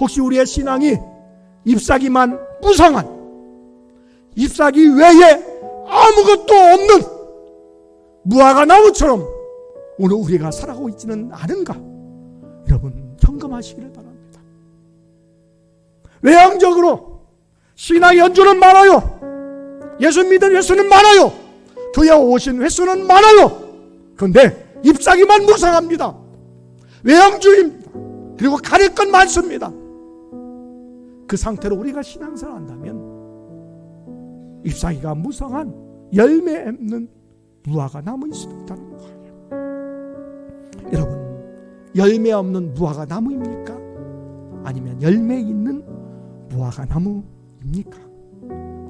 혹시 우리의 신앙이 잎사귀만 무성한 잎사귀 외에 아무것도 없는 무화과 나무처럼 오늘 우리가 살아가고 있지는 않은가? 여러분 점검하시기를 바랍니다. 외향적으로 신앙 연주는 많아요. 예수 믿은 횟수는 많아요. 교회 오신 횟수는 많아요. 그런데 잎사귀만 무성합니다. 외향주의입니다. 그리고 가릴 건 많습니다. 그 상태로 우리가 신앙생활 한다면 잎사귀가 무성한 열매 없는 무화과 나무일 수도 있다는 거예요. 여러분, 열매 없는 무화과 나무입니까? 아니면 열매 있는 무화과 나무입니까?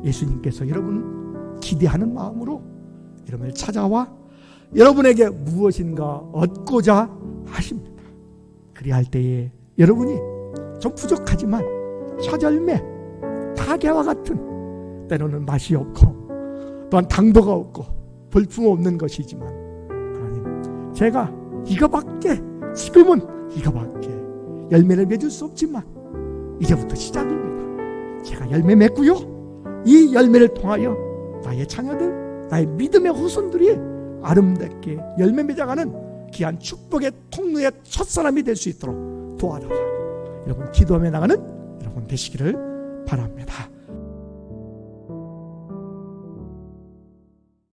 예수님께서 여러분 기대하는 마음으로 여러분을 찾아와 여러분에게 무엇인가 얻고자 하십니다. 그리할 때에 여러분이 좀 부족하지만 첫 열매 파괴와 같은 때로는 맛이 없고 또한 당도가 없고 볼품 없는 것이지만 하나님 제가 이거밖에 지금은 이거밖에 열매를 맺을 수 없지만 이제부터 시작입니다. 제가 열매 맺고요. 이 열매를 통하여 나의 자녀들, 나의 믿음의 후손들이 아름답게 열매 맺어가는 귀한 축복의 통로의 첫 사람이 될 수 있도록 도와달라고 여러분 기도하며 나가는 여러분 되시기를 바랍니다.